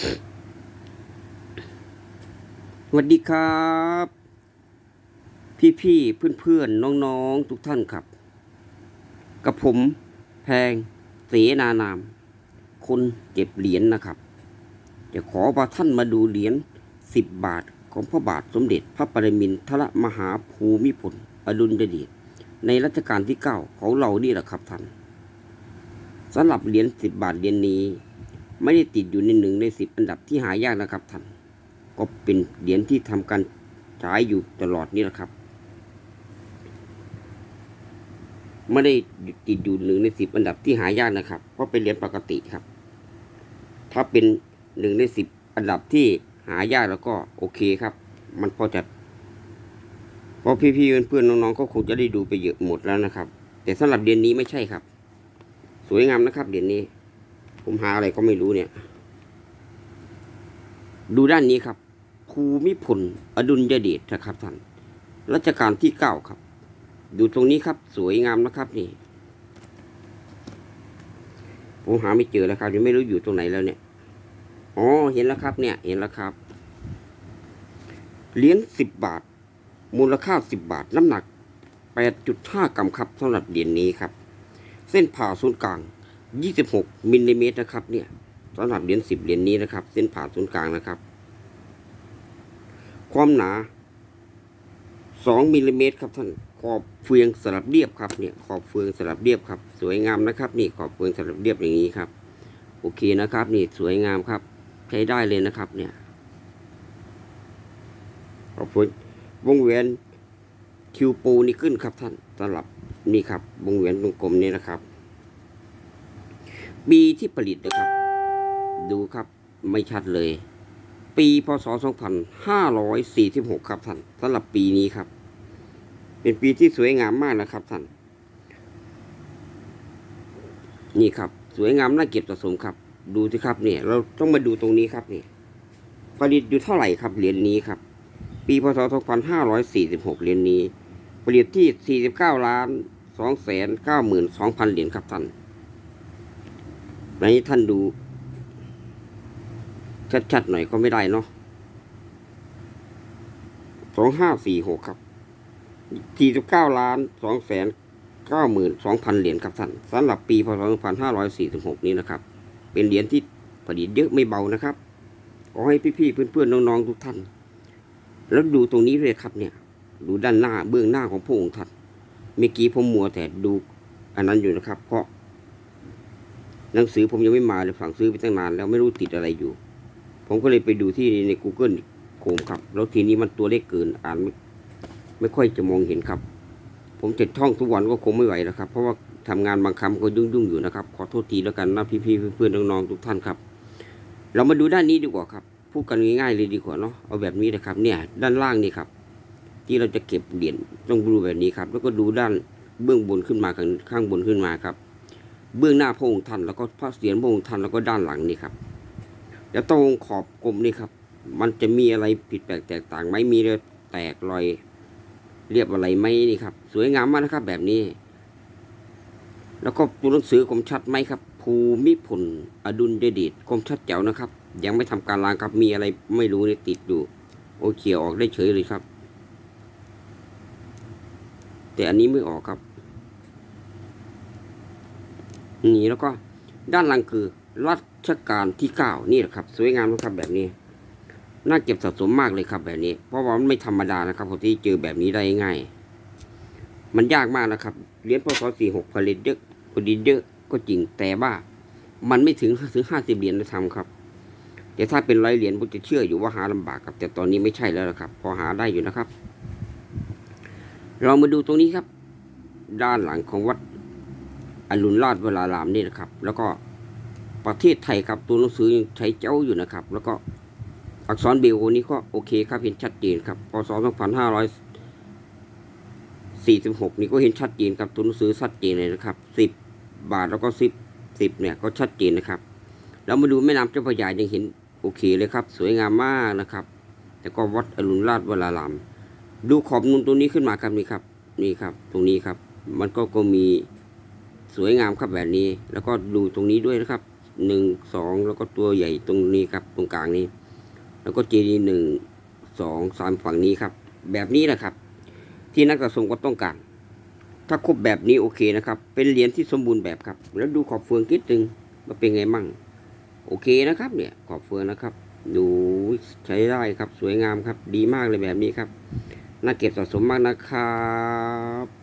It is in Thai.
สวัสดีครับ พี่พี่เพื่อนเพื่อนๆน้องทุกท่านครับ กับผมแพงเสนานาม คนเก็บเหรียญนะครับ จะขอพาท่านมาดูเหรียญสิบบาทของพระบาทสมเด็จพระปรมินทรมหาภูมิพลอดุลยเดชในรัชกาลที่เก้าของเรานี่แหละครับท่านสำหรับเหรียญสิบบาทเหรียญนี้ ไม่ได้ติดอยู่ในหนึ่งในสิบอันดับที่หายากนะครับท่านก็เป็นเหรียญที่ทำการฉายอยู่ตลอดนี่แหละครับไม่ได้ติดอยู่หนึ่งในสิบอันดับที่หายากนะครับเพราะเป็นเหรียญปกติครับ ถ้าเป็นหนึ่งในสิบอันดับที่หายากแล้วก็โอเคครับ มันพอจะเพราะพี่ๆเพื่อนๆน้องๆก็คงจะได้ดูไปเยอะหมดแล้วนะครับ แต่สำหรับเหรียญนี้ไม่ใช่ครับ สวยงามนะครับเหรียญนี้ ผมหาอะไรก็ไม่รู้เนี่ย ดูด้านนี้ครับ ภูมิพลอดุลยเดชนะครับท่านรัชกาลที่เก้าครับ ดูตรงนี้ครับ สวยงามนะครับนี่ ผมหาไม่เจอแล้วครับยังไม่รู้อยู่ตรงไหนแล้วเนี่ยอ๋อเห็นแล้วครับ เนี่ย เห็นแล้วครับเหรียญสิบบาท มูลค่าสิบบาท น้ำหนักแปดจุดห้ากรัมครับสำหรับเหรียญนี้ครับ เส้นผ่าศูนย์กลาง ยี่สิบหกมิลลิเมตรนะครับ เนี่ยสำหรับเหรียญสิบเหรียญนี้นะครับ เส้นผ่าศูนย์กลางนะครับ ความหนาสองมิลลิเมตรครับท่านขอบเฟืองสลับเรียบครับเนี่ย ขอบเฟืองสลับเรียบครับ สวยงามนะครับ นี่ขอบเฟืองสลับเรียบอย่างนี้ครับ โอเคนะครับ นี่สวยงามครับ ใช้ได้เลยนะครับ เนี่ยขอบเฟืองวงแหวนคิวปูนี่ขึ้นครับท่านสำหรับนี่ครับวงแหวนวงกลมนี้นะครับ ปีที่ผลิตนะครับ ดูครับไม่ชัดเลย ปีพศ 2546 ครับท่านสำหรับปีนี้ครับ เป็นปีที่สวยงามมากนะครับท่าน นี่ครับ สวยงามน่าเก็บสะสมครับ ดูสิครับเนี่ย เราต้องมาดูตรงนี้ครับนี่ผลิตอยู่เท่าไหร่ครับเหรียญนี้ครับ ปีพศ 2546 เหรียญนี้ ผลิตที่ 49ล้าน2แสน92,000 เหรียญครับท่าน ในนี้ท่านดูชัดๆหน่อยก็ไม่ได้เนาะสองห้าสี่หกครับสี่สิบเก้าล้านสองแสนเก้าหมื่นสองพันเหรียญครับท่านสำหรับปีพศสองพันห้าร้อยสี่สิบหกนี้นะครับ เป็นเหรียญที่ผลิตเยอะไม่เบานะครับขอให้พี่ๆเพื่อนๆน้องๆทุกท่าน แล้วดูตรงนี้เลยครับเนี่ย ดูด้านหน้าเบื้องหน้าของพระองค์ท่านเมื่อกี้ผมมัวแต่ดู อันนั้นอยู่นะครับ เพราะ หนังสือผมยังไม่มาเลยสั่งซื้อไปตั้งนานแล้วไม่รู้ติดอะไรอยู่ ผมก็เลยไปดูที่ใน Google โคมครับ แล้วทีนี้มันตัวเล็กเกินอ่านไม่ไม่ค่อยจะมองเห็นครับ ผมจะท่องทุกวันก็คงไม่ไหวแล้วครับ เพราะว่าทำงานบางคำก็ยุ่งยุ่งอยู่นะครับ ขอโทษทีแล้วกันนะพี่ๆเพื่อนๆน้องๆทุกท่านครับ เรามาดูด้านนี้ดีกว่าครับพูดกันง่ายๆเลยดีกว่าเนาะเอาแบบนี้นะครับ เนี่ย ด้านล่างนี่ครับ ที่เราจะเก็บเหรียญต้องดูแบบนี้ครับ แล้วก็ดูด้านเบื้องบนขึ้นมาข้างบนขึ้นมาครับ เบื้องหน้าพระองค์ท่านแล้วก็พระเศียรพระองค์ท่านแล้วก็ด้านหลังนี่ครับแล้วตรงขอบกลมนี่ครับ มันจะมีอะไรผิดแปลกแตกต่างไหมมีรอยแตกรอย เรียบอะไรไหมนี่ครับ สวยงามมากนะครับ แบบนี้ แล้วก็ตัวหนังสือคมชัดไหมครับ ภูมิพลอดุลยเดชคมชัดแจ๋วนะครับ ยังไม่ทำการล้างครับมีอะไรไม่รู้เนี่ยติดอยู่ โอเคออกได้เฉยเลยครับ แต่อันนี้ไม่ออกครับ นี่แล้วก็ด้านหลังคือรัชกาลที่เก้านี่แหละครับ สวยงามนะครับแบบนี้ น่าเก็บสะสมมากเลยครับแบบนี้ เพราะว่ามันไม่ธรรมดานะครับคนที่เจอแบบนี้ได้ง่าย มันยากมากนะครับเหรียญพศสี่หกผลิตเยอะผลิตเยอะก็จริงแต่ว่า มันไม่ถึงถึงห้าสิบเหรียญนะทำครับแต่ถ้าเป็นร้อยเหรียญผมจะเชื่ออยู่ว่าหาลำบากครับ แต่ตอนนี้ไม่ใช่แล้วละครับ พอหาได้อยู่นะครับ เรามาดูตรงนี้ครับ ด้านหลังของวัด อรุณราชวรารามนี่นะครับ แล้วก็ประเทศไทยครับตัวหนังสือยังใช้เจ้าอยู่นะครับ แล้วก็อักษรเบลนี้ก็โอเคครับเห็นชัดเจนครับพศ2546 นี่ก็เห็นชัดเจนครับตัวหนังสือชัดเจนเลยนะครับ 10 บาทแล้วก็ 10 10เนี่ยก็ชัดเจนนะครับแล้วมาดูแม่น้ำเจ้าพระยายังเห็นโอเคเลยครับ สวยงามมากนะครับแล้วก็วัดอรุณราชวรารามดูขอบนูนตรงนี้ขึ้นมาครับนี่ครับ นี่ครับ ตรงนี้ครับ มันก็ก็มี สวยงามครับแบบนี้ แล้วก็ดูตรงนี้ด้วยนะครับหนึ่งสองแล้วก็ตัวใหญ่ตรงนี้ครับ ตรงกลางนี้ แล้วก็เจดีหนึ่งสองสามฝั่งนี้ครับ แบบนี้นะครับ ที่นักสะสมก็ต้องการ ถ้าครบแบบนี้โอเคนะครับ เป็นเหรียญที่สมบูรณ์แบบครับ แล้วดูขอบเฟืองคิดหนึ่งว่าเป็นไงมั่ง โอเคนะครับ เนี่ยขอบเฟืองนะครับ ดูใช้ได้ครับสวยงามครับ ดีมากเลยแบบนี้ครับน่าเก็บสะสมมากนะครับ